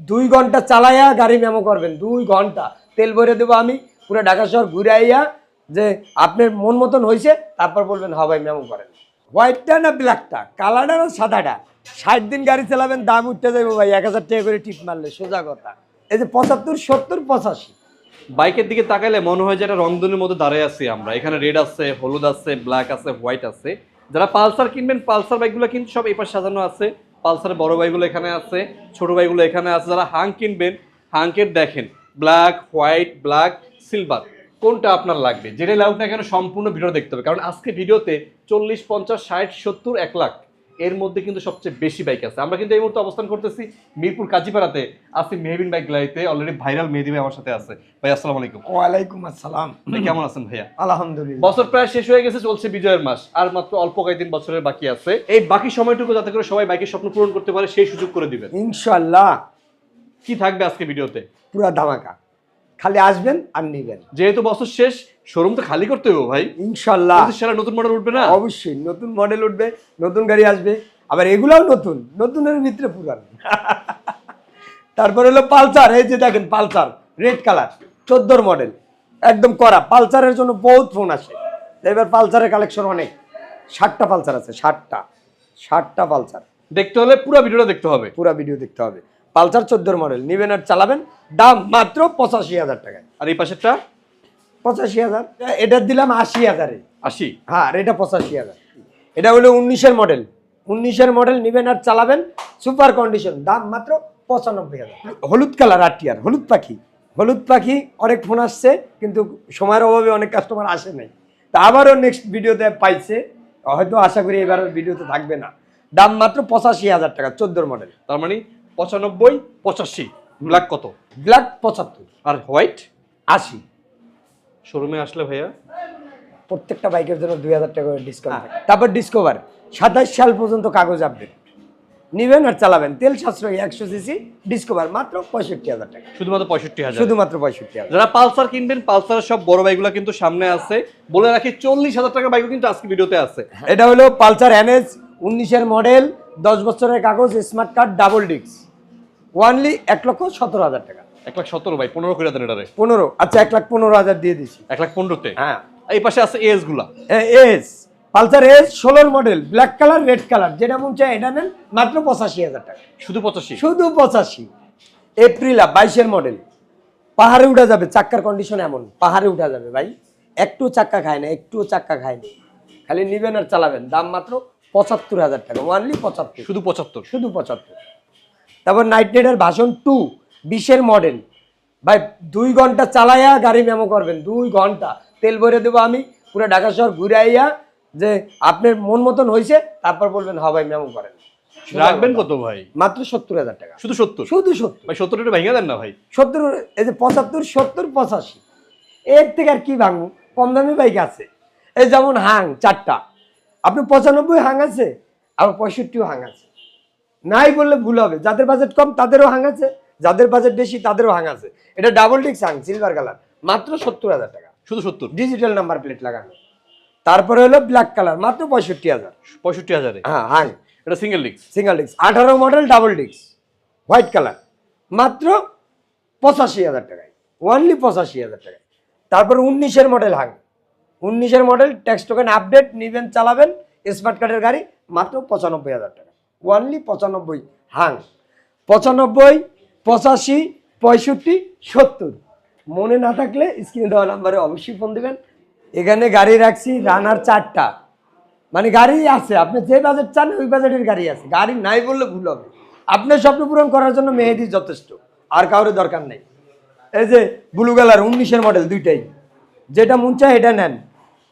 দুই ঘণ্টা চালাইয়া গাড়ি মেমো করবেন, দুই ঘণ্টা। তেল ভরে দেবো আমি, পুরো ঢাকা শহর ঘুরে আইয়া যে আপনার মন মতন হয়েছে তারপর বলবেন হ্যাঁ ভাই, মেমো করেন। হোয়াইটটা না ব্ল্যাকটা কালারটা না সাদাটা? ষাট দিন গাড়ি চালাবেন, দাম উঠতে যাব ভাই, এক হাজার টাকা করে টিপ মারলে, সোজা কথা। এই যে পঁচাত্তর, সত্তর, পঁচাশি। বাইকের দিকে তাকাইলে মনে হয় যে একটা রংধনুর মধ্যে দাঁড়িয়ে আছি আমরা। এখানে রেড আছে, হলুদ আছে ব্ল্যাক আছে হোয়াইট আছে। যারা পালসার কিনবেন, পালসার বাইকগুলো কিন্তু সব এই পাশে সাজানো আছে। পালসারের বড় ভাইগুলো এখানে আছে, ছোট ভাইগুলো এখানে আছে, যারা হাং কিনবেন হাঙ্কের দেখেন ব্ল্যাক হোয়াইট ব্ল্যাক সিলভার কোনটা আপনার লাগবে? যেটাই লাগুক না কেন, সম্পূর্ণ ভিডিও দেখতে হবে। কারণ আজকে ভিডিওতে চল্লিশ, পঞ্চাশ, ষাট, সত্তর, এক লাখ এর মধ্যে কিন্তু সবচেয়ে বেশি বাইক আছে। আমরা কিন্তু এই মুহূর্তে অবস্থান করতেছি মিরপুর কাজীপাড়াতে। আছি মেহবিন বাইক গ্যালারিতে অলরেডি ভাইরাল মেহেদি ভাই আমার সাথে আছে। ভাই আসসালামু আলাইকুম। ওয়ালাইকুম আসসালাম। কেমন আছেন ভাইয়া? আলহামদুলিল্লাহ। বছর প্রায় শেষ হয়ে গেছে চলছে বিজয়ের মাস। আর মাত্র অল্প কয়েকদিন বছরের বাকি আছে। এই বাকি সময়টুকু যাতে করে সবাই বাইকের স্বপ্ন পূরণ করতে পারে সেই সুযোগ করে দিবেন। ইনশাল্লাহ কি থাকবে আজকে ভিডিওতে? পুরা ধামাকা। খালি আসবেন আর নিবেন। যেহেতু বছর শেষ শোরুম তো খালি করতে হবে ভাই। ইনশাল্লাহ। নতুন মডেল উঠবে না? অবশ্যই নতুন মডেল উঠবে নতুন গাড়ি আসবে। আবার এগুলাও নতুন নতুনের ভিতরে পুরান। তারপরে হলো পালসার এই যে দেখেন পালসার রেড কালার চোদ্দোর মডেল একদম করা পালসারের জন্য বহুত ফোন আসে। এবার পালসারের কালেকশন অনেক। ষাটটা পালসার আছে ষাটটা ষাটটা পালসার। দেখতে হলে পুরো ভিডিওটা দেখতে হবে। পুরো ভিডিও দেখতে হবে। পালসার চোদ্দোর মডেল। নিবেন আর চালাবেন দাম মাত্র পঁচাশি হাজার টাকায়। আর এই পাশেরটা? পঁচাশি হাজার। এটার দিলাম আশি হাজারে। আশি? হ্যাঁ আর এটা পঁচাশি হাজার। এটা হলো উনিশের মডেল। উনিশের মডেল নিবেন আর চালাবেন সুপার কন্ডিশন দাম মাত্র পঁচানব্বই হাজার। হলুদ কালার আটিয়ার হলুদ পাখি। হলুদ পাখি অনেক ফোন আসছে কিন্তু সময়ের অভাবে অনেক কাস্টমার আসে নাই। তা আবারও নেক্সট ভিডিওতে পাইছে। হয়তো আশা করি এবার ভিডিওতে থাকবে না। দাম মাত্র পঁচাশি হাজার টাকা চোদ্দোর মডেল। তার মানে পঁচানব্বই পঁচাশি। ব্ল্যাক কত? ব্ল্যাক পঁচাত্তর। আর হোয়াইট? আশি। শোরুমে আসলে ভাইয়া? প্রত্যেকটা বাইকের জন্য দুই হাজার টাকা করে ডিসকাউন্ট তারপর ডিসকভার সাতাশ সাল পর্যন্ত কাগজ আপডেট নিবেন আর চালাবেন। তেল সাশ্রয় একশো সিসি ডিসকভার মাত্র পঁয়ষট্টি হাজার টাকা। শুধুমাত্র পঁয়ষট্টি হাজার। শুধুমাত্র পঁয়ষট্টি হাজার। যারা পালসার কিনবেন পালসারের সব বড় বাইকগুলো কিন্তু সামনে আছে। বলে রাখি চল্লিশ হাজার টাকার বাইকও কিন্তু আজকে ভিডিওতে আছে। এটা হলো পালসার এনএস উনিশের মডেল দশ বছরের কাগজ smart card double disc only এক লক্ষ সতেরো হাজার টাকা। এক লাখ সতেরো ভাই পনেরো করে দেন এটারে। পনেরো আচ্ছা এক লাখ পনেরো হাজার দিয়ে দিছি। এক লাখ পনেরোতে? হ্যাঁ। এই পাশে আছে এসগুলা। এস পালসার এস ষোলোর model black colour red colour যেটা মন চায় এটা নেন মাত্র পঁচাশি হাজার টাকা। শুধু পঁচাশি? শুধু পঁচাশি। এপ্রিল বাইশের মডেল পাহাড়ে উঠা যাবে চাক্কার কন্ডিশন এমন। পাহাড়ে উঠা যাবে ভাই। একটু চাক্কা খায় না একটু চাক্কা খায় না। খালি নিবেন আর চালাবেন। দাম মাত্র পঁচাত্তর হাজার টাকা। ওয়ানলি পঁচাত্তর। শুধু পঁচাত্তর? শুধু পঁচাত্তর। তারপর নাইট রাইডার ভাষণ টু বিশের মডেল ভাই দুই ঘণ্টা চালাইয়া গাড়ি মেমো করবেন দুই ঘণ্টা। তেল ভরে দেবো আমি পুরো ঢাকা শহর ঘুরে আইয়া যে আপনার মন মতন হয়েছে তারপর বলবেন হ্যাঁ ভাই মেমো করেন। রাখবেন কত ভাই? মাত্র সত্তর হাজার টাকা। শুধু সত্তর? শুধু সত্তর। ভাই সত্তর ভেঙে দেন না ভাই। সত্তর এই যে পঁচাত্তর সত্তর পঁচাশি। এর থেকে আর কি ভাঙবো? কম দামি বাইক আছে। এই যেমন হাং চারটা। আপনি পঁচানব্বই হাং আছে আবার পঁয়ষট্টিও হাং আছে। নাই বললে ভুল হবে। যাদের বাজেট কম তাদেরও হাং আছে যাদের বাজেট বেশি তাদেরও হাং আছে এটা ডাবল ডিক্স হাং সিলভার কালার মাত্র সত্তর হাজার টাকা। শুধু সত্তর? ডিজিটাল নাম্বার প্লেট লাগানো। তারপরে হলো ব্ল্যাক কালার মাত্র পঁয়ষট্টি হাজার। পঁয়ষট্টি হাজারে? হ্যাঁ হাং এটা সিঙ্গেল ডিক্স সিঙ্গেল ডিক্স আঠারো মডেল ডাবল ডিক্স হোয়াইট কালার মাত্র পঁচাশি হাজার টাকায়। ওনলি পঁচাশি হাজার টাকায়। তারপর উনিশের মডেল হাং উনিশের মডেল ট্যাক্স টোকেন আপডেট নিবেন চালাবেন স্মার্ট কার্ডের গাড়ি মাত্র পঁচানব্বই হাজার টাকা। ওনলি পঁচানব্বই, হাং। পঁচানব্বই, পঁচাশি, পঁয়ষট্টি, সত্তর। মনে না থাকলে স্ক্রিনে দেওয়া নাম্বারে অবশ্যই ফোন দিবেন। এখানে গাড়ি রাখছি, রানার চারটা। মানে গাড়ি আছে, আপনি যে বাজেট চান, ওই বাজেটের গাড়ি আছে। গাড়ি নাই বললে ভুল হবে। আপনার স্বপ্ন পূরণ করার জন্য মেহেদি যথেষ্ট, আর কারোর দরকার নেই। এই যে ব্লু কালার উনিশের মডেল দুইটাই। যেটা মন চায় এটা নেন।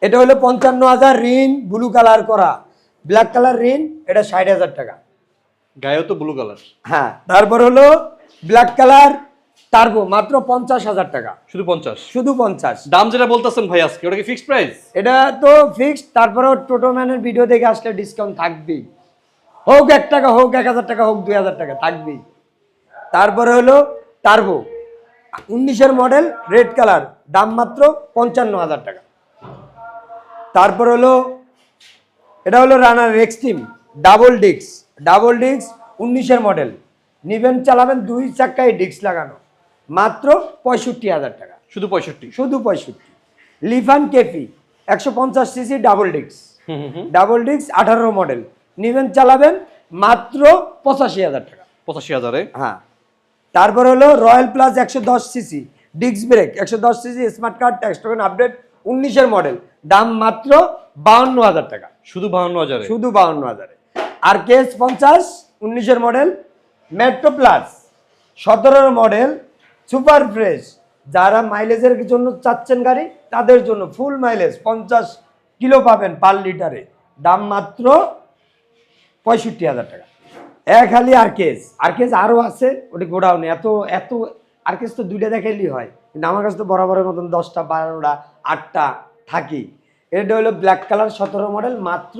এটা হলো পঞ্চান্ন হাজার ঋণ ব্লু কালার করা। ব্ল্যাক কালার ঋণ এটা ষাট হাজার টাকা। গায়েও তো ব্লু কালার হ্যাঁ তারপর হলো ব্ল্যাক কালার টার্বো মাত্র পঞ্চাশ হাজার টাকা। শুধু পঞ্চাশ? শুধু পঞ্চাশ। দাম যেটা বলতেছেন ভাই আজকে ওটা কি ফিক্সড প্রাইস এটা তো ফিক্সড তারপরেও টোটো ম্যানের ভিডিও দেখে আসলে ডিসকাউন্ট থাকবেই। হোক এক টাকা হোক এক হাজার টাকা হোক দুই হাজার টাকা থাকবেই। তারপরে হলো টার্বো উনিশের মডেল রেড কালার দাম মাত্র পঞ্চান্ন হাজার টাকা। তারপর হলো এটা হলো রানার এক্সট্রিম ডাবল ডিক্স ডাবল ডিক্স উনিশের মডেল। নিবেন চালাবেন দুই চাক্কায় ডিস্ক লাগানো। মাত্র পঁয়ষট্টি হাজার টাকা। শুধু পঁয়ষট্টি? শুধু পঁয়ষট্টি। লিফান কেপি একশো পঞ্চাশ CC double disc double disc আঠারো মডেল নিবেন চালাবেন মাত্র পঁচাশি হাজার টাকা। পঁচাশি হাজারে? হ্যাঁ। তারপর হলো রয়্যাল প্লাস একশো দশ সিসি ডিস্ক ব্রেক একশো দশ CC smart card tax token update উনিশের মডেল দাম মাত্র বাউন্ন হাজার টাকা। শুধু বাহান্ন হাজার? শুধু বাউন্ন হাজারে। আর কেস পঞ্চাশ উনিশের মডেল মেট্রো প্লাস সতেরোর মডেল সুপার ফ্রেশ। যারা মাইলেজের জন্য চাচ্ছেন গাড়ি তাদের জন্য ফুল মাইলেজ পঞ্চাশ কিলো পাবেন পার লিটারে। দাম মাত্র পঁয়ষট্টি হাজার টাকা। এক হালি আর কেস আর কেস আরও আছে ওটি গোডাউনে এত এত আর কেস তো দুইটা দেখাইলেই হয়। কিন্তু আমার কাছে তো বরাবরের মতন দশটা বারোটা আটটা থাকি। এটা হলো ব্ল্যাক কালার সতেরো মডেল মাত্র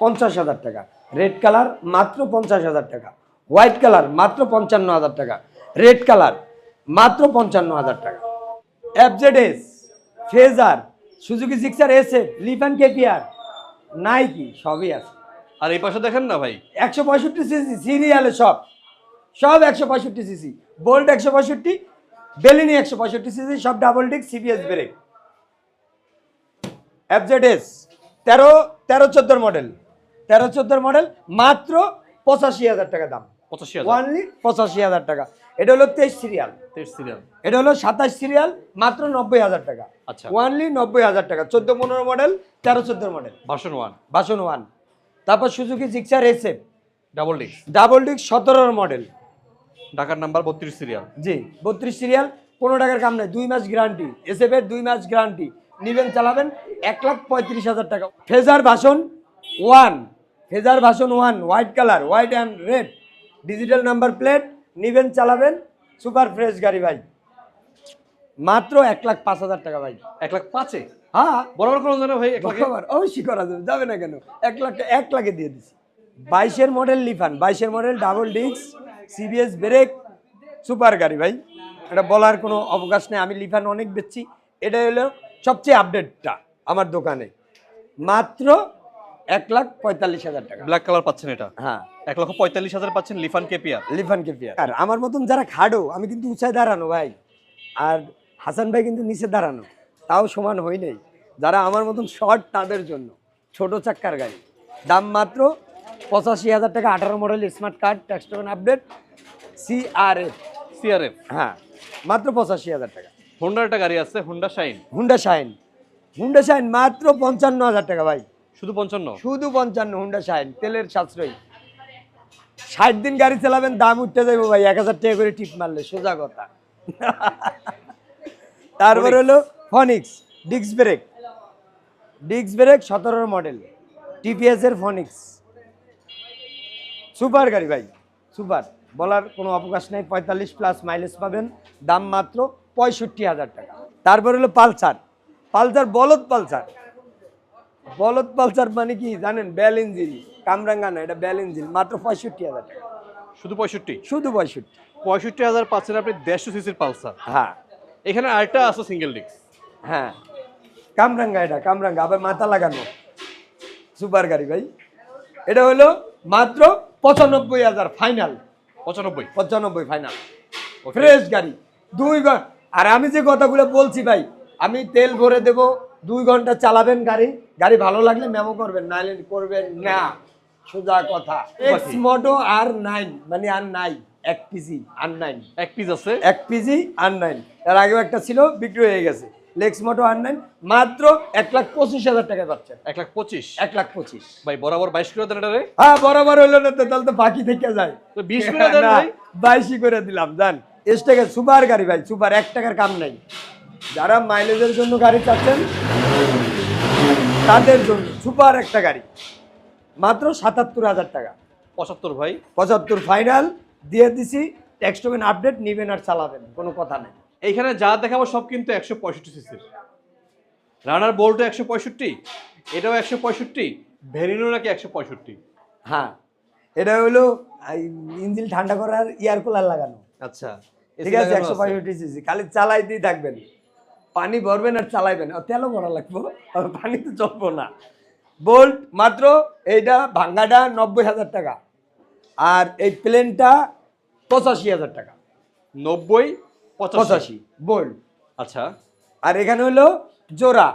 পঞ্চাশ হাজার টাকা। রেড কালার মাত্র পঞ্চাশ হাজার টাকা। হোয়াইট কালার মাত্র পঞ্চান্ন হাজার টাকা। রেড কালার মাত্র পঞ্চান্ন হাজার টাকা। FZS Fazer Suzuki Gixxer S F Lifan KPR Nike সবই আছে। আর এই পাশে দেখেন না ভাই? একশো পঁয়ষট্টি সিসি সিরিয়ালে সব। সব একশো পঁয়ষট্টি সিসি। বোল্ট একশো পঁয়ষট্টি বেলিনি একশো পঁয়ষট্টি সিসি সব double disc CBS brake FZS তেরো তেরো চোদ্দোর মডেল তেরো চোদ্দোর মডেল মাত্র পঁচাশি হাজার টাকা দাম। পঁচাশি ওয়ানলি পঁচাশি হাজার টাকা। এটা হলো তেইশ সিরিয়াল তেইশ সিরিয়াল এটা হলো সাতাশ সিরিয়াল মাত্র নব্বই হাজার টাকা। আচ্ছা। ওয়ানলি নব্বই হাজার টাকা। চোদ্দ পনেরো মডেল তেরো চোদ্দোর model version one version one তারপর Suzuki Gixxer SF double disc double disc সতেরোর মডেল ঢাকার নাম্বার বত্রিশ সিরিয়াল জি বত্রিশ সিরিয়াল পনেরো টাকার কাম নেই। দুই মাস গ্যারান্টি এসএফ এর দুই মাস গ্যারান্টি নিবেন চালাবেন এক লাখ পঁয়ত্রিশ হাজার টাকা। Fazer version one Fazer version one white colour white and red. Digital number plate নিবেন চালাবেন। সুপার ফ্রেশ গাড়ি ভাই। মাত্র এক লাখ পাঁচ হাজার টাকা ভাই। এক লাখ পাঁচে? হ্যাঁ। বরাবর কোনো জানো ভাই এক লাখে? বরাবর অবশ্যই করা যাবে। যাবে না কেন? এক লাখ এক লাখে দিয়ে দিচ্ছি বাইশের মডেল লিফান বাইশের model double disc CBS brake super গাড়ি ভাই। এটা বলার কোনো অবকাশ নেই। আমি লিফান অনেক বেচছি। এটা হলো সবচেয়ে আপডেটটা আমার দোকানে। মাত্র এক লাখ পঁয়তাল্লিশ হাজার টাকা। ব্ল্যাক কালার পাচ্ছেন এটা? হ্যাঁ। এক লক্ষ পঁয়তাল্লিশ হাজার পাচ্ছেন লিফান কেপিয়ার লিফান কেপিয়া আর আমার মতন যারা খাডো আমি কিন্তু উঁচায় দাঁড়ানো ভাই। আর হাসান ভাই কিন্তু নিচে দাঁড়ানো। তাও সমান হই নাই। যারা আমার মতন শর্ট তাদের জন্য। ছোট চাক্কার গাড়ি। দাম মাত্র পঁচাশি হাজার টাকা। আঠারো model smart card tax update CRF CRF হ্যাঁ মাত্র পঁচাশি হাজার টাকা। হোন্ডার একটা গাড়ি আছে Honda Shine Honda Shine Honda Shine মাত্র পঞ্চান্ন হাজার টাকা ভাই। শুধু পঞ্চান্ন? শুধু পঞ্চান্ন হুন্ডা শাইন তেলের সাশ্রয়ী। ষাট দিন গাড়ি চালাবেন দাম উঠতে যাব ভাই এক হাজার টাকা করে টিপ মারলে সোজা কথা। তারপর হলো Phoenix disc brake disc brake সতেরোর মডেল টিপিএস এর ফনিক্স সুপার গাড়ি ভাই সুপার বলার কোনো অবকাশ নেই পঁয়তাল্লিশ প্লাস মাইলেজ পাবেন দাম মাত্র পঁয়ষট্টি হাজার টাকা। তারপর হলো পালসার। পালসার বলদ পালসার। বলদ পালসার মানে কি জানেন? ব্যাল ইঞ্জিন। কামরাঙ্গা না এটা ব্যাল ইঞ্জিন। মাত্র পঁয়ষট্টি হাজার টাকা। শুধু পঁয়ষট্টি? শুধু পঁয়ষট্টি। পঁয়ষট্টি হাজার পাচ্ছেন আপনি দেড়শো সিসির পালসার। হ্যাঁ। এখানে আরেকটা আছে সিঙ্গেল ডিস্ক হ্যাঁ। কামরাঙ্গা এটা কামরাঙ্গা। আবার মাথা লাগানো। সুপার গাড়ি ভাই। এটা হলো মাত্র পঁচানব্বই হাজার ফাইনাল পঁচানব্বই। পঁচানব্বই ফাইনাল ফ্রেশ গাড়ি। দুই আর আমি যে কথাগুলো বলছি ভাই আমি তেল ভরে দেব দুই ঘণ্টা চালাবেন গাড়ি গাড়ি ভালো লাগলে মেমো করবেন নাইলে করবেন না। সোজা কথা। এক্স মোটো আর নাইন মানে আর নাই এক পিজি আর নাইন এক পিস আছে? এক পিজি আর নাইন এর আগেও একটা ছিল বিক্রি হয়ে গেছে। লেক্স মোটো আর নাইন মাত্র এক লাখ পঁচিশ হাজার টাকায় পাচ্ছেন। এক লাখ পঁচিশ? এক লাখ পঁচিশ। ভাই বরাবর বাইশ করে দেন হ্যাঁ বরাবর হইল না তো তাহলে তো বাকি থেকে যায়। তো বিশ করে দেন বাইশই করে দিলাম জান। এস টাকা সুপার গাড়ি ভাই সুপার এক টাকার কাম নাই। যারা মাইলেজের জন্য গাড়ি চাচ্ছেন তাদের জন্য সুপার একটা গাড়ি। মাত্র সাতাত্তর হাজার টাকা। পঁচাত্তর ভাই। পঁচাত্তর ফাইনাল দিয়ে দিছি ট্যাক্স টোকেন আপডেট নেবেন আর চালাবেন কোনো কথা নেই। এইখানে যা দেখাবো সব কিন্তু একশো পঁয়ষট্টি সিসির রানার বোল্টও একশো পঁয়ষট্টি এটাও একশো পঁয়ষট্টি ভেরিনো নাকি একশো পঁয়ষট্টি। হ্যাঁ এটা হলো ইঞ্জিন ঠান্ডা করার এয়ার কুলার লাগানো। আচ্ছা। ঠিক আছে একশো পঁয়ষট্টি সিসি। খালি চালাইতেই থাকবেন। পানি ভরবেন আর চালাইবেন। আর তেলও ভরা লাগবো। পানি তো চলবো না। বোল্ট মাত্র এইটা ভাঙ্গাটা নব্বই হাজার টাকা। আর এই প্লেনটা পঁচাশি হাজার টাকা। নব্বই পঁচাশি। বোল্ড আচ্ছা। আর এখানে হলো জোড়া।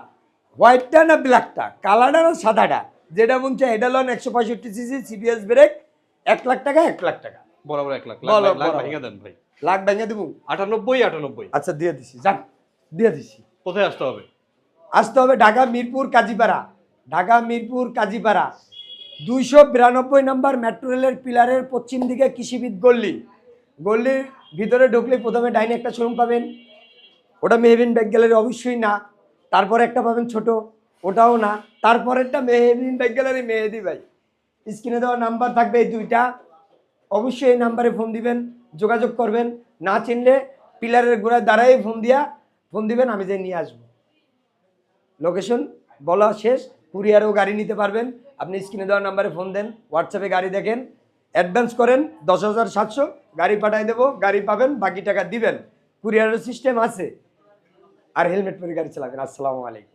হোয়াইটটা না ব্ল্যাকটা কালারটা না সাদাটা? যেটা মন চাই এটা লোন একশো পঁয়ষট্টি সিসি সিবিএস ব্রেক এক লাখ টাকা এক লাখ টাকা। বরাবর এক লাখ। লাখ ভাই। লাখ ভেঙে দেবো আটানব্বই আটানব্বই। আচ্ছা দিয়ে দিছি। যাক দিয়ে দিছি। কোথায় আসতে হবে? আসতে হবে ঢাকা মিরপুর কাজীপাড়া। ঢাকা মিরপুর কাজীপাড়া। দুইশো বিরানব্বই নম্বর মেট্রো রেলের পিলারের পশ্চিম দিকে কৃষিবিদ গল্লি গল্লির ভিতরে ঢুকলে প্রথমে ডাইনে একটা শোরুম পাবেন। ওটা মেহবিন ব্যাগ গ্যালারি অবশ্যই না। তারপর একটা পাবেন ছোট ওটাও না। তারপরেরটা মেহবিন ব্যাগ গ্যালারি মেহেদি ভাই। স্ক্রিনে দেওয়া নাম্বার থাকবে এই দুইটা। অবশ্যই এই নাম্বারে ফোন দিবেন। যোগাযোগ করবেন, না চিনলে পিলারের গোড়ায় দাঁড়াই ফোন দিয়া, ফোন দিবেন, আমি যে নিয়ে আসব। লোকেশন বলা শেষ কুরিয়ারেও গাড়ি নিতে পারবেন, আপনি স্ক্রিনে দেওয়া নাম্বারে ফোন দেন হোয়াটসঅ্যাপে গাড়ি দেখেন অ্যাডভান্স করেন, দশ হাজার সাতশো, গাড়ি পাঠাই দেবো, গাড়ি পাবেন, বাকি টাকা দিবেন। কুরিয়ারের সিস্টেম আছে, আর হেলমেট পরে গাড়ি চালাবেন। আসসালামু আলাইকুম।